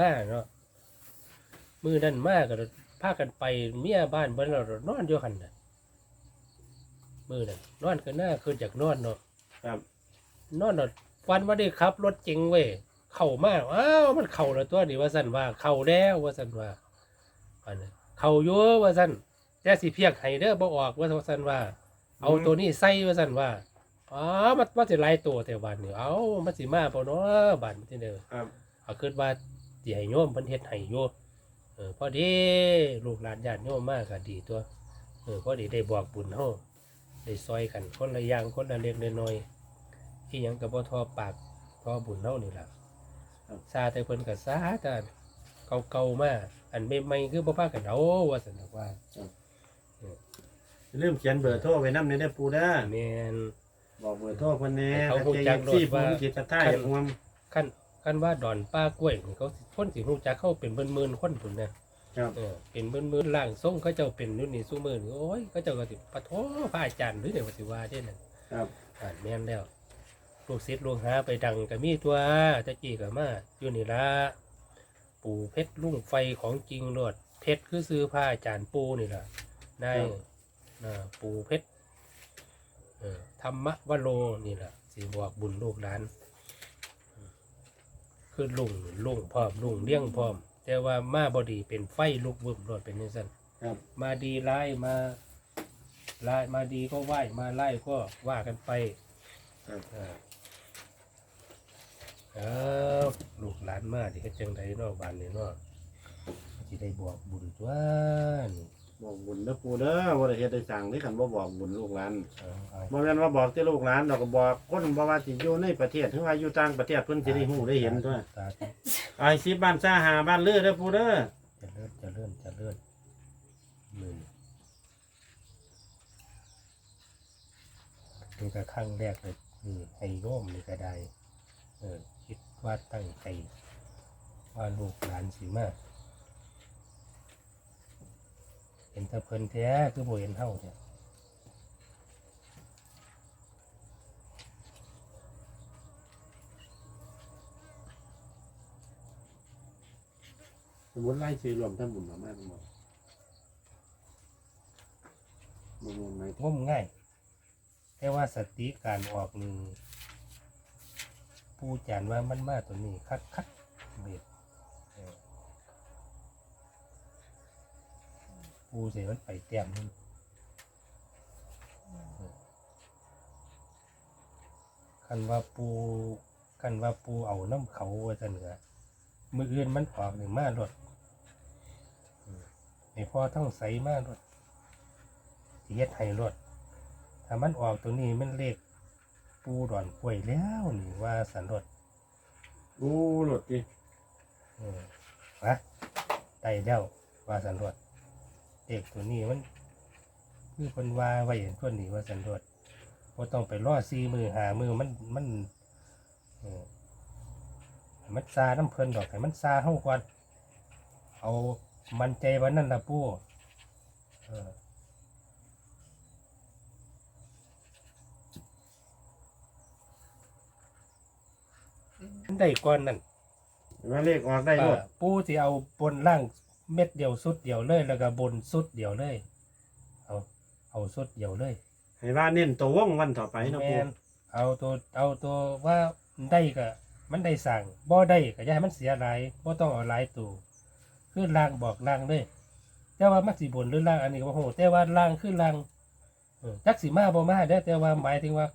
มาเนาะมือนั่นมากก็พากันไปเมียบ้านเบิ่นเรานอนอยู่หันน่ะมือนั่นนอนก็หน้าขึ้นจากนอนเนาะครับ นอนเนาะวันว่าได้ขับ รถจริงเว้ยเข้ามาอ้าวมันเข้าแล้วตัวนี้ว่าสั่นว่า เข้าแล้วว่าสั่นว่าอันนั้นเข้าอยู่ว่าสั่นแต่สิเพียกให้เด้อบ่ออกว่าสั่นว่า เอาตัวนี้ใส่ว่าสั่นว่าอ๋อมันมันสิหลายตัวแต่บานนี่เอามันสิมาบ่เนาะบานที่เด้อครับเอาคิดว่า สิให้โยมเพิ่นเฮ็ดให้อยู่เออพอดีลูกหลานญาติโยมมากก็ดีตัว เออพอดีได้บอกบุญเฮาได้ซอยกันคนละอย่างคนละเล็กละน้อยที่หยังก็บ่ทอปากทอบุญเฮานี่ล่ะซาแต่เพิ่นก็ซาแต่เก่าๆมาอันใหม่ๆคือบ่พากันเอาว่าซั่นดอกว่าลืมเขียนเบอร์โทรไว้นำในเด้อปูเด้อแม่นบอกเบอร์โทรเพิ่นแน่ให้เขารู้จัจักกโลดที่ว่าผมจิตท่าอย่าห่วงคัน คันว่าดอนป้ากล้วยนี่เขาสิคนสิฮู้จักเขาเป็นหมื่นๆคนพุ่นน่ะครับ เออเป็นมืนมืนๆล่างทรงเขาเจ้าเป็นนู่นนี่สู้มือนี่โอ้ยเขาเจ้าก็สิปะโถพระอาจารย์หรือเนี่ยว่าสิว่าได้นั่นครับ อ่านแม่นแล้วลูกศิษย์ลูกหาไปดังก็มีตัวตะกี้ก็มาอยู่นี่ละปู่เพชรลุ่งไฟของจริงโลดเพชรคือซื้อพระอาจารย์ปูนี่ล่ะนายอ่าปู่เพชรเออธรรมวโรนี่ล่ะสิบอกบุญลูกหลาน คือลุงลุงพร้อมลุงเลี้ยงพร้อม แต่ว่ามาบอดีเป็นไฟลุกวึบโลดเป็นยังไงครับมาดีไล่มาไล่มาดีก็ไหว้มาไล่ก็ว่ากันไปครับเออเอาลูกหลานมาที่เฮ็ดจังไดเนาะบ้านนี้เนาะสิได้บอกบุญตัวนี่ บอกบุญเด้อปูเด้อบ่ได้เฮ็ดได้สั่งนี่คันบ่บอกบุญลูกหลานเอาเอาบ่แม่นว่าบอกแต่ลูกหลานดอกก็บอกคนบ่ว่าสิอยู่ในประเทศถึงว่าอยู่ต่างประเทศเพิ่นสิได้ฮู้ได้เห็นตัวตาธุไอ้สิบ้านซ่าหาบ้านลือเด้อปูเด้อเจะเลื่อนจะเลื่อนจะเลื่อนมือนี่ก็ครั้งแรกเลยนี่ให้โยมนี่ก็ได้เออคิดว่าตั้งใจว่าลูกหลานสิมา เห็นแตะเพิ่นแท้คือบ่เห็นเฮาแท้สมมุติไล่ซื้อรวมทั้งบุญมามาทั้งหมดบ่งงไหมงมง่าย แต่ว่าสติการออกนี่ผู้จานว่ามันมาตัวนี้คักคักๆเบ็ด ผู้เสียมันไปแต้มนึงคันว่าปูคันว่าปูเอาน้ำเขาว่าจะเหนือมืออื่นมันออกหนึ่งมาลดไม่พอต้องใส่มาลดสิเฮ็ดให้ลดถ้ามันออกตัวนี้มันเลขปูดอนกล้วยแล้วนี่ว่าสันรถโอ้หลดดิเออวะไต่เด้าว่าสันรถ เด็กตัวนี้มัน คือคนว่าไว้เห็นคนนี้ว่าสันรถพอต้องไปล่อซีมือหามือมันมันเออให้มันซาน้ำเพลินดอกให้มันซาเฮาก่อนเอามันใจวันนั้นละปูเออมันได้ก่อนนั่นว่าเลขออกได้หมดอ่าปูที่เอาบนล่าง เม็ดเดียวสุดเดียวเลย แล้วก็บนสุดเดียวเลย เอาเอาสุดเดียวเลยให้ว่าเน้นตัววงวันต่อไปเนาะแมปูนเอาตัวเอาตัวว่าได้ก็มันได้สั่งบ่ได้ก็อย่าให้มันเสียหลายบ่ต้องเอาหลายตัวคือล่างบอกล่างเลยแต่ว่ามันสิบนหรือล่างอันนี้ก็บ่ฮู้แต่ว่าล่างคือล่างเออจักสิมาบ่มาได้อแต่ว่าหมายถึงว่า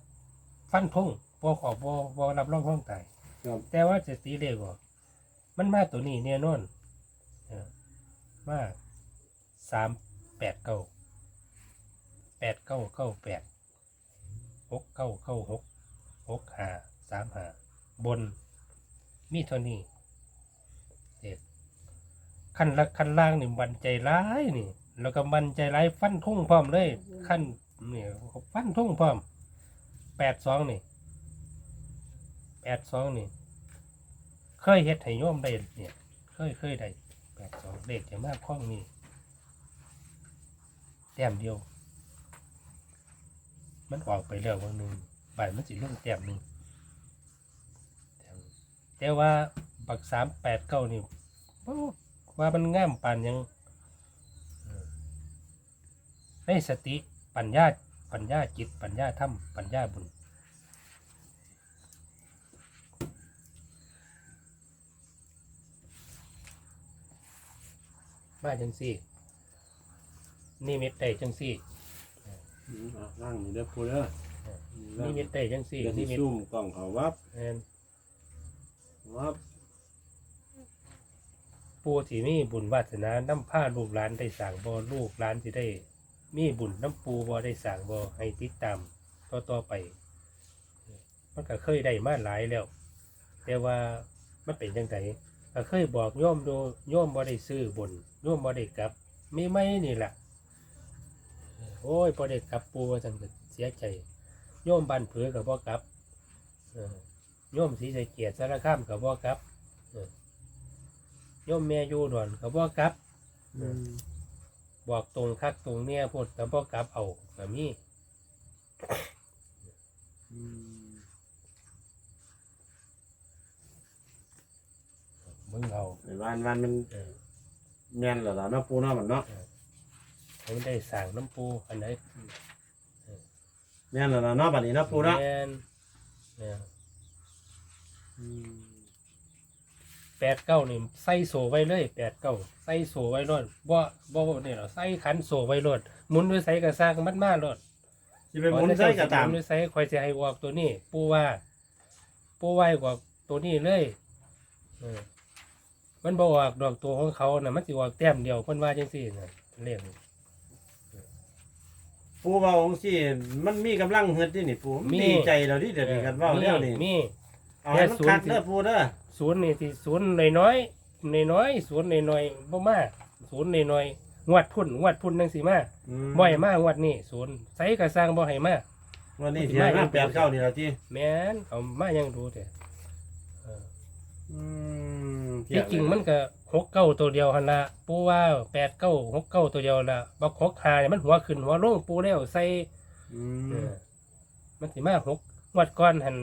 ฟันธงบ่ขอบบ่บ่รับรองความตาย ครับแต่ว่าจะตีเลขออกมันมาตัวนี้เนี่ยนอนเออ มาสามแปดเก้าแปดเก้าเก้าแปดหกเก้าเก้าหกหกห้าสามห้าบนมีเท่านี้เด็กขั้นละขั้นล่างนี่บันใจร้ายนี่ แล้วก็บันใจร้ายฟันทุ่งพร้อมเลยขั้นนี่ฟันทุ่งพร้อมแปดสองนี่แปดสองนี่ เคยเฮ็ดให้โยมได้เนี่ย เคยเคยได้ แปดสองเลขจะมากข้องนี้แต้มเดียว มันออกไปแล้ววันหนึ่งบ่ายมันสิลงแต้มหนึ่งแต่ว่าบักสามแปดเก้านี่ว่ามันง่ามปานยังได้สติปัญญาปัญญาจิตปัญญาธรรมปัญญาบุญ มาจังสี่ นี่มิตได้จังสี่อืมอะนั่งนี่เด้อปูเด้อนี่มิตได้จังสี่เดี๋ยวสินี่มิตซุ่มกล่องเขาวับแม่นวับปูที่มีบุญวาสนานำผ้าลูกหลานได้สั่งบ่ลูกหลานสิได้ มีบุญน้ำปูบ่ได้สั่งบ่ให้ติดตามต่อต่อไป มันก็เคยได้มาหลายแล้ว แต่ว่ามันเป็นจังไงก็เคยบอกโยมดูโยมบ่ได้ซื้อบุญ โยมบ่ได้กลับมีไหมนี่แหละโอ้ยบ่ได้กลับปูว่าจังก็เสียใจโยมบ้านเผือกับบ่กลับเออโยมศรีสะเกียรติสารคามกับบ่กลับเออโยมแม่อยู่ดอนกับบ่กลับอืมบอกตรงคักตรงเนี่ยพูดกับบ่กลับเอาก็มีอืมมึงเอาไอ้วันวันมันเออ แม่นแล้วล่ะเนาะปูเนาะมันเนาะให้มันได้สั่งน้ำปูอันไหนแม่นแล้วล่ะเนาะบัดนี้เนาะปูเนาะแม่นเนี่ยอืมแปดเก้านี่ใส่โซไว้เลยแปดเก้าใส่โซไว้รถบ่บ่บ่เนี่ยหรอใส่ขันโซไว้รถหมุนด้วยใส่กระซากมันมารถสิไปหมุนใส่กระตามหนด้วยใส่คอยจะให้ออกตัวนี้ ปูว่า ปูไว้กว่าตัวนี้เลยเออ มันบ่ออกดอกตัวของเขาน่ะมันสิออกแต้มเดียวเพิ่นว่าจังซี่น่ะเลขปูเว้าของสิมันมีกำลังเฮ็ดนี่นี่ปูมันมีดีใจแล้วดิเดี๋ยวนี้กันเว้าแล้วนี่มี เอาให้มันแค่ศูนย์คัดเด้อปูเด้อศูนย์นี่ที่ศูนย์น้อยๆน้อยๆศูนย์น้อยๆบ่มาศูนย์น้อยๆงวดพุ่นงวดพุ่นจังซี่มาอืมบ่ให้มางวดนี้ศูนย์ใส่กระสร้างบ่ให้มาวันนี้สิให้มาแปดเก้านี่ล่ะที่แม่นเอามายังดูแต่เอออืม ที่จริงมันก็หกเก้าตัวเดียวหั่นละปูว่าแปดเก้าหกเก้าตัวเดียวละบักหกหาเนี่ยมันหัวขึ้นหัวลงปูแล้วใส่อืเอมอมันสิมาหกงวดก่อนหัน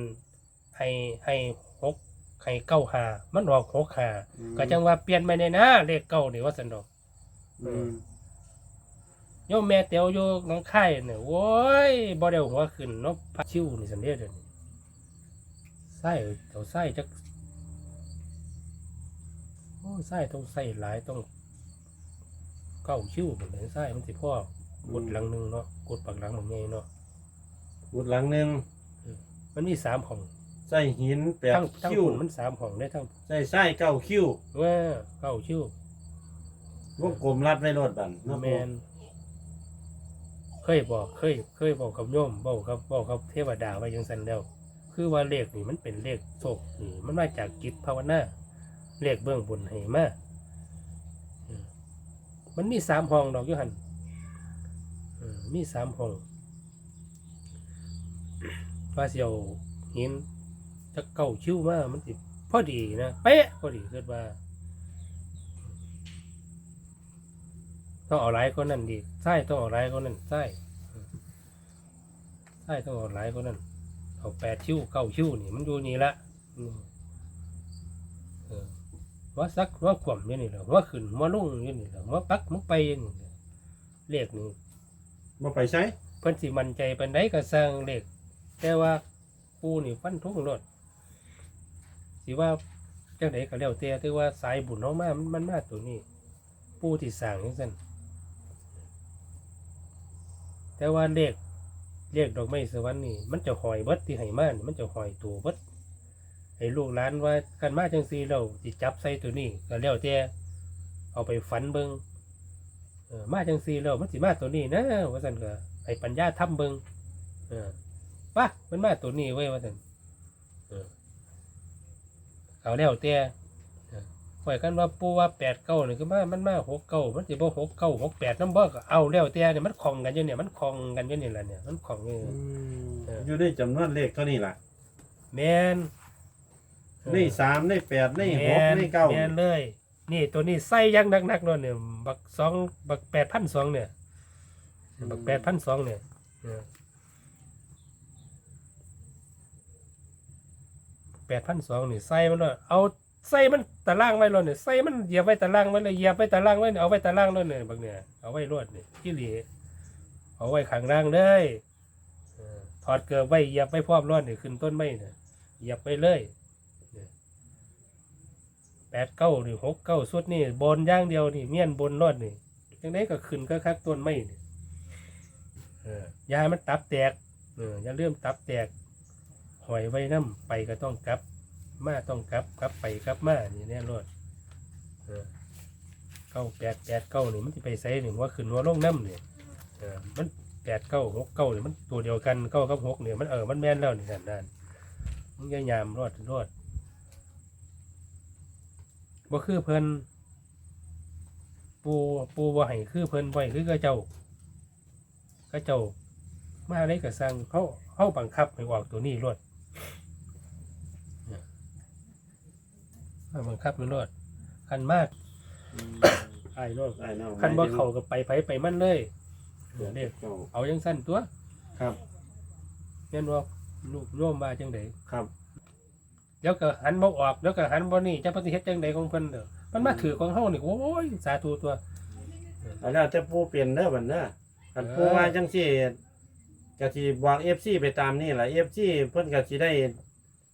ให้ให้หกให้เก้าหามันออกหกหาก็จังว่าเปลี่ยนไปในนะเลขเก้านี่ว่าสันดอก อืมโยมแม่เตียวโยน้องไข่เนี่ยโว้ยบ่ได้หัวขึ้นเนาะพักชิวนี่สันเดียเดยวนี้ไส้เจ้าไส้จักโอ้ยไส้ต้องใส่หลายต้องเก้าชิวหมดเลยไส้มันสิพ่อกดหลังหนึ่งเนาะกดปากหลังมันไงเนาะขุดหลังหนึงมันมีสามห้องใส่หินแปดทั้งทั้งคิ้วหุ่นมันสามห้องได้ทั้งใส่ไส้เก้าคิ้วว่าเก้าชิววงกลมรัดไว้รถบันเนาะแมนเคยบอกเคย เคยบอกกับโยมบอกกับบอกกับเทวดาไว้ยังสันแล้ว คือว่าเลขนี่มันเป็นเลขโชคนี่มันมาจากจิตภาวนา เลขเบื้องบนให้มามันมีสามห้องดอกยุหันอืมมีสามห้องว่าเสียวหินจะเก่าชิวมากมันสิพอดีนะเป๊ะพอดีเกิดว่าต้องเอาหลายคนนั่นดีใช่ต้องเอาหลายคนนั่นใช่ใช่ต้องเอาหลายคนนั่นเอาแปดชิวเก้าชิวนี่มันอยู่นี่ละอืม ว่าซักว่าขวมอยู่นี่แหละว่าขึ้นว่าลุ่งอยู่นี่แหละว่าปักมันไปอยู่นี่แหละเลขนี่มาไปใช้เพิ่นสิมั่นใจปานใดก็สร้างเลขแต่ว่าปูนี่ฟันทุ่งรถสิว่าจังไดก็แล้วแต่แต่ว่าสายบุญเฮามามันมันมาตัวนี้ ปูที่สร้างจังซั่นแต่ว่าเลขเลขดอกไม้สวรรค์นี่ มันจะหอยเบิดที่ให้มานี่มันจะหอยตัวเบิด ให้ลูกหลานว่ากันมาจังซีเราสิจับใส่ตัวนี้ก็แล้วแต่เอาไปฝันเบิงเออมาจังซีเรามันสิมาตัวนี้นะว่าซั่นก็ให้ปัญญาทำเบิงเออป่ะมันมาตัวนี้เว้ยว่าซั่นเออเอาแล้วแต่เออปล่อยกันว่าปูว่าแปดเก้านี่คือมามันมาหกเก้ามันสิบ่หกเก้าหกแปดน้ำบ่ก็เอาแล้วแต่เนี่ยมันคลองกันอยู่เนี่ยมันคลองกันอยู่นี่แหละเนี่ยมันคลองอยู่เอออยู่ในจำนวนเลขเท่านี้ล่ะแมน ในสามในแปดในหกในเก้าแมนเลย นี่ตัวนี้ใส่อยังนักๆเนาะเนี่ยบักสองบักแปดพันสองเนี่ยบักแปดพันสองเนี่ยแปดพันสองนี่ใส่มันเนาะเอาใส่มันตารางไว้รถเนี่ยใส่มันเหยียบไว้ตารางไว้เลยเหยียบไว้ตารางไว้เนี่ยเอาไว้ตารางรถเนี่ยบางเนี่ยเอาไว้รถเนี่ยที่หลีเอาไว้ข้างล่างเลยเออถอดเกือบไว้เหยียบไว้พร้อมรถเนี่ยขึ้นต้นไม้เนี่ยเหยียบไปเลยเนี่ยแปดเก้าหรือหกเก้าสุดนี่บนย่างเดียวนี่เมียนบนรถนี่จังไดก็ขึ้นก็คักต้นไม้นี่เออยาให้มันตับแตกเอย่าเริ่มตับแตกหอยไว้น้ำไปก็ต้องกลับ มาต้องกลับกลับไปกลับมานี่แน่รออเก้าแปดแปดเก้านี่มันจะไปใส่หนึ่งว่าขึ้นว่าลงน้ำเนี่ยมันแปดเก้าหกเก้านี่มันตัวเดียวกันเก้ากับหกเนี่ยมันเออมันแม่นแล้วนี่นั่นนั่นมันยายามรอดรอด บ่คือเพิ่นปูปูบ่ให้คือเพิ่นบ่ให้คือกระเจ้ากระเจ้ามาได้ก็สั่งเขาเขาบังคับให้ออกตัวนี้รถเอาบังคับมันรอดคันมากไอ้รอดไอ้น้องคันบ่เข้ากับไปไปไปมันเลยเดี๋ยวเด็กเจ้าเอายังสั้นตัวครับแม่นว่าลูกโยมมาจังไดครับเดี๋ยวก็หันบ่ออกเดี๋ยวก็หันบ่นี่จะปฏิเฮ็ดจังไดของเพิ่นเด้อมันมาถือของเฮานี่โอ้ยสาธุตัวเอาแล้วแต่ผู้เปลี่ยนเด้อบัดเด้อคันเออผู้ว่าจังซี่ก็สิบอก FC ไปตามนี่ล่ะ FC เพิ่นก็สิได้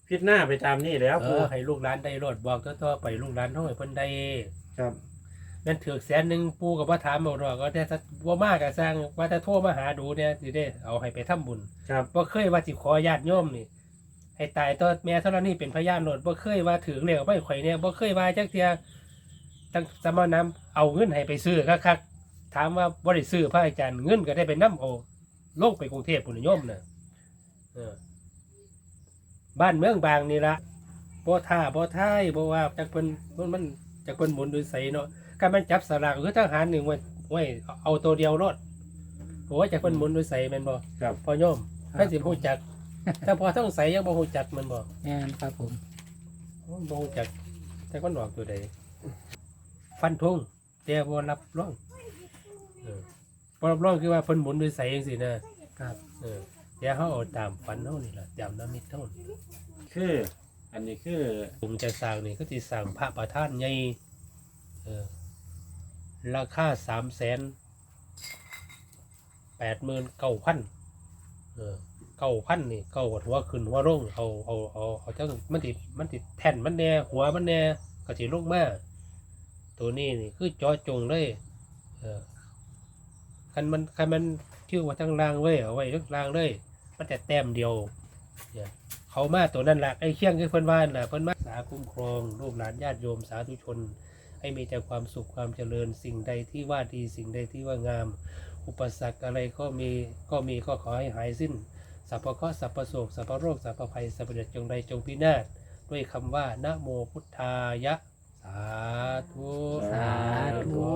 พิจารณาไปตามนี่แหล้วเอผู้อให้ลูกหลานได้รอดบอกต่อๆไปลูกหลานเฮาให้เพิ่นได้ครับ แม่นถือแสนหนึงปู่ก็บ่ถามเอาดอกก็แต่ถ้าบ่มาก็สร้างว่าถ้าโทรมาหาดูเนี่ยสิได้เอาให้ไปทำบุญครับ บ่เคยว่าสิขอญาติโยมนี่ ให้ตายตัวแม่เท่านี้เป็นพยานโลดบ่เคยว่าถือเหลวไม่ข่อยเนี่ยบ่เคยว่าจักเทียตั้งสมานำเอาเงินให้ไปซื้อคักๆถามว่าบ่ได้ซื้อพระอาจารย์เงินก็ได้ไปนํเอาลงไปกรุงเทพปุ่นนิยมน่ะเออบ้านเมืองบางนี่ละบ่ท่าบ่ท้ายบ่ว่าจักเพิ่นมันมันจักเพิ่นหมุนด้วยไสเนาะการมันจับสลากคือทหารหนึ่งไว้ไว้เอาตัวเดียวรอดโอ้ยจักเพิ่นหมุนด้วยไสแม่นบ่ครับพอโยมให้สิฮู้จัก แต่พอต้องใส่ยังบ่ฮู้จักมันบ่แม่นครับผมบ่ฮู้จัก แต่มันออกตัวใดฟันธงแต่บ่รับรองเออบ่รับรองคือว่าเพิ่นหมุนด้วยใสจังซี่นะครับเออเดี๋ยวเฮาเอาตามฝันเฮานี่ล่ะตามน้ำมิตรเฮาคือ อันนี้คือผมจะสร้างนี่ก็สิสร้างพระประธานใหญ่เออราคา3แสน89,000เออ เก้าพันนี่เก้าหัวขึ้นหัวลงเอาเอาเอาเอาเจ้ามันติดมันติดแผ่นมันแน่หัวมันแน่ก็สิลงมาตัวนี้นี่คือจอจงเลยเออคันมันคันมันชื่อว่าทั้งรางไว้ยเอาไว้ทั้งรางเลยมันแต่แต้มเดียวเนี่ยเขามาตัวนั้นแหละไอ้เคียงคือเพิ่อนว่านน่ะเพิ่อนมาสาคุ้มครองลูกหลานญาติโยมสาธุชน ให้มีแต่ความสุขความเจริญสิ่งใดที่ว่าดีสิ่งใดที่ว่างาม อุปสรรคอะไรก็มีก็มีก็ขอให้หายสิ้น สัพพะเคราะห์สัพพะโศกสัพพะโรคสัพพะภัยสัพพะเดชจจงใดจงพินาศด้วยคำว่านะโมพุทธายะ สาธุสาธุ